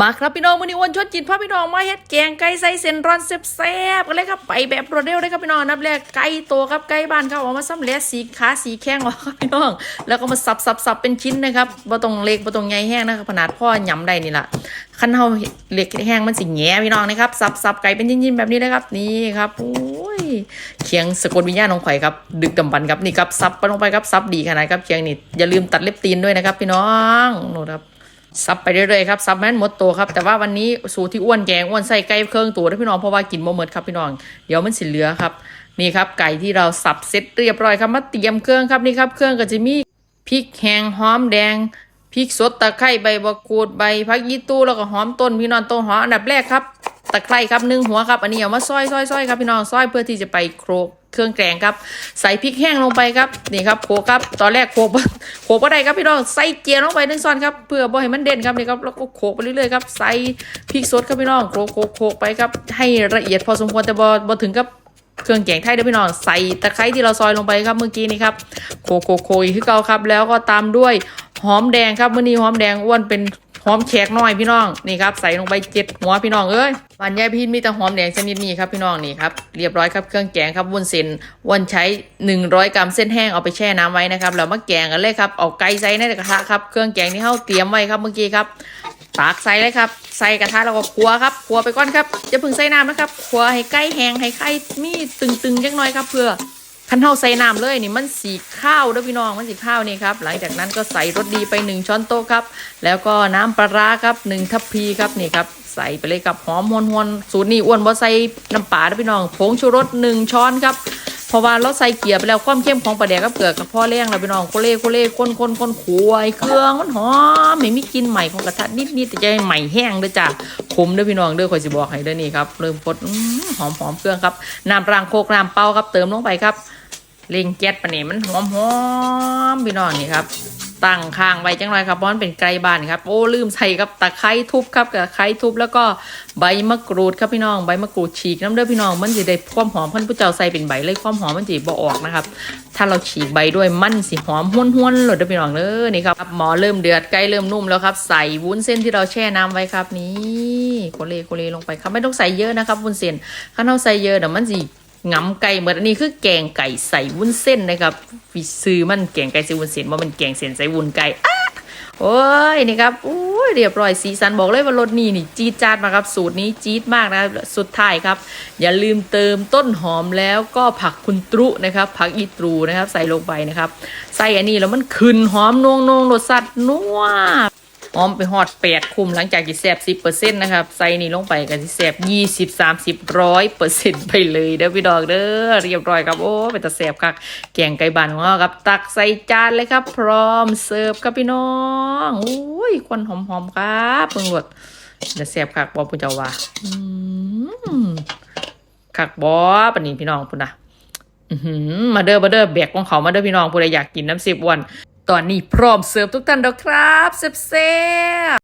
มาครับพี่น้องมื้อนี้วันชวนจินพาพี่น้องมาเฮ็ดแกงไก่ใส่เส้นร้อนแซ่บๆกันเลยครับไปแบบรวดเร็วเลยครับพี่น้องนับแรกไก่โตครับไก่บ้านเขาเอามาซ้ำแหลสีขาสีแข้งออกครับพี่น้อง แล้วก็มาสับสับสับเป็นชิ้นนะครับบ่ต้องเล็กบ่ต้องใหญ่แห้งนะครับขนาดพ่อหยำได้นี่ล่ะคันเฮาเล็กแห้งมันสิแง่พี่น้องนะครับสับสับไก่เป็นชิ้นๆแบบนี้เลยครับนี่ครับโอ้ยเคียงสะกดวิญญาณของข่อยครับดึกดำบรรพ์ครับนี่ครับสับไปลงไปครับสับดีขนาดครับเคียงนี่อย่าลืมตัดเล็บตีนด้วยนะครับพี่น้องนู่ครับ ซับไปเรื่อยๆครับซับแม่นหมดตัวครับแต่ว่าวันนี้สูตรที่อ้วนแกงอ้วนใส่ไก่เครื่องตัวด้วยพี่น้องเพราะว่ากินบ่หมดครับพี่น้องเดี๋ยวมันสิเหลือครับนี่ครับไก่ที่เราสับเสร็จเรียบร้อยครับมาเตรียมเครื่องครับนี่ครับเครื่องก็จะมีพริกแห้งหอมแดงพริกสดตะไคร้ใบมะกรูดใบผักยีตู้แล้วก็หอมต้นพี่น้องต้นหอมอันดับแรกครับตะไคร้ครับหนึ่งหัวครับอันนี้เอามาซอยซอยซอยครับพี่น้องซอยเพื่อที่จะไปโครก เครื่องแกงครับ ใส่พริกแห้งลงไปครับนี่ครับโขลกครับตอนแรกโขลกโขลกก็ได้ครับพี่น้องใส่เกียลงไปหนึ่งซอนครับเพื่อบ่ให้มันเด่นครับนี่ครับแล้วก็โขลกไปเรื่อยๆครับใส่พริกสดครับพี่น้องโขลกโขกโขกไปครับให้ละเอียดพอสมควรแต่บ่บ่ถึงกับเครื่องแกงไทยเด้อพี่น้องใส่ตะไคร้ที่เราซอยลงไปครับเมื่อกี้นี้ครับโขลกโขกโขกอีกคือเก่าครับ แล้วก็ตามด้วยหอมแดงครับมื้อนี้หอมแดงอ้วนเป็น หอมแขกน้อยพี่น้องนี่ครับใส่ลงไปเจ็ดหัวพี่น้องเอ้ยวันยายพี่มีแต่หอมแดงชนิดนี้ครับพี่น้องนี่ครับเรียบร้อยครับเครื่องแกงครับวุ้นเส้นอ้นใช้ 100 กรัมเส้นแห้งเอาไปแช่น้ำไว้นะครับแล้วมาแกงกันเลยครับเอาไก่ใส่ในกระทะครับเครื่องแกงที่เฮาเตรียมไว้ครับเมื่อกี้ครับตักใส่เลยครับ ใส่กระทะแล้วก็คั่วครับคั่วไปก่อนครับจะพึ่งใส่น้ำนะครับคั่วให้ไก่แห้งให้ไข่มีตึงๆจังหน่อยครับเพื่อ คันเท่าใส่น้ำเลยนี่มันสีข้าวด้อพี่น้องมันสีข้าวนี่ครับหลังจากนั้นก็ใส่รสดีไปหนึ่งช้อนโต๊ะครับ แล้วก็น้ำปลาร้าครับหนึ่งทัพพีครับนี่ครับใส่ไปเลยกับหอมฮวนฮวนๆสูตรนี้อ้วนบ่ใส่น้ำปลาด้วยพี่น้องผงชูรสหนึ่งช้อนครับ เพราะว่าเราใส่เกลือไปแล้วความเข้มของปลาแดกกับเกลือกับพ่อเลี้ยงเราไปน้องโคเล่โคเล่คนคนคนขวยเครื่องมันหอมไม่มีกลินใหม่ของกระทะนิดนิดๆแต่จะใหม่แห้งเด้อจ้ะขมเด้อพี่น้องเด้อคอยสิบอกให้เด้อนี่ครับเริ่มพดหอมหอมเครื่องครับน้ำรางโคกน้ำเปล่าครับเติมลงไปครับเล่งแก๊สปะนี่มันหอมหอมพี่น้องนี่ครับ ตั้งข้างไว้จังไรครับเพราะมันเป็นไก่บ้านครับโอ้ลืมใส่ครับตะไคร้ทุบครับกับไคร้ทุบแล้วก็ใบมะกรูดครับพี่น้องใบมะกรูดฉีกน้ำเด้อพี่น้องมันจะได้ความหอมพันผู้เจ้าใส่เป็นใบเลยความหอมมันจะบ่ออกนะครับถ้าเราฉีกใบด้วยมันสิหอมห้วนๆเลยเด้อพี่น้องเด้อนี่ครับหมอเริ่มเดือดไก่เริ่มนุ่มแล้วครับใส่วุ้นเส้นที่เราแช่น้ำไว้ครับนี่โคเลโคเลลงไปครับไม่ต้องใส่เยอะนะครับวุ้นเส้นถ้าเราใส่เยอะเดี๋ยวมันสิ งำไก่เหมือนอันนี้คือแกงไก่ใส่วุ้นเส้นนะครับวิซื้อมันแกงไก่ใส่วุ้นเส้นว่ามันแกงเส้นใส่วุ้นไก่อ๊ะโอ้ยนี่ครับโอ้ยเรียบร้อยสีสันบอกเลยว่ารสนี่นี่จี๊ดจ๊าดมากครับสูตรนี้จี๊ดมากนะสุดท้ายครับ อย่าลืมเติมต้นหอมแล้วก็ผักคุณตรุนะครับ ผักอีตรูนะครับ ใส่ลงไปนะครับ ใส่อันนี้แล้วมันขึ้นหอมนวงนวงรสสัตว์นัว หอมไปหอดแปดคุมหลังจากที่แสบสิบเปอร์เซ็นต์นะครับใส่นี่ลงไปกันที่แสบยี่สิบสามสิบร้อยเปอร์เซ็นต์ไปเลยเด้อพี่ดอกเด้อเรียบร้อยครับโอ้เป็นตาแสบคักแกงไก่บานของเราครับ ตักใส่จานเลยครับ พร้อมเสิร์ฟครับพี่น้องโอ้ยควันหอมๆครับเพิ่งหลดเดี๋ยวแสบคักบอปุ่นเจ้าวาอืมคักบอปนนี้พี่น้องปุ่นนะอื้อหือมาเด้อมาเด้อแบกของเขามาเด้อพี่น้องผู้ใดอยากกินน้ำสิบวัน ตอนนี้พร้อมเสิร์ฟทุกท่านแล้วครับเซฟ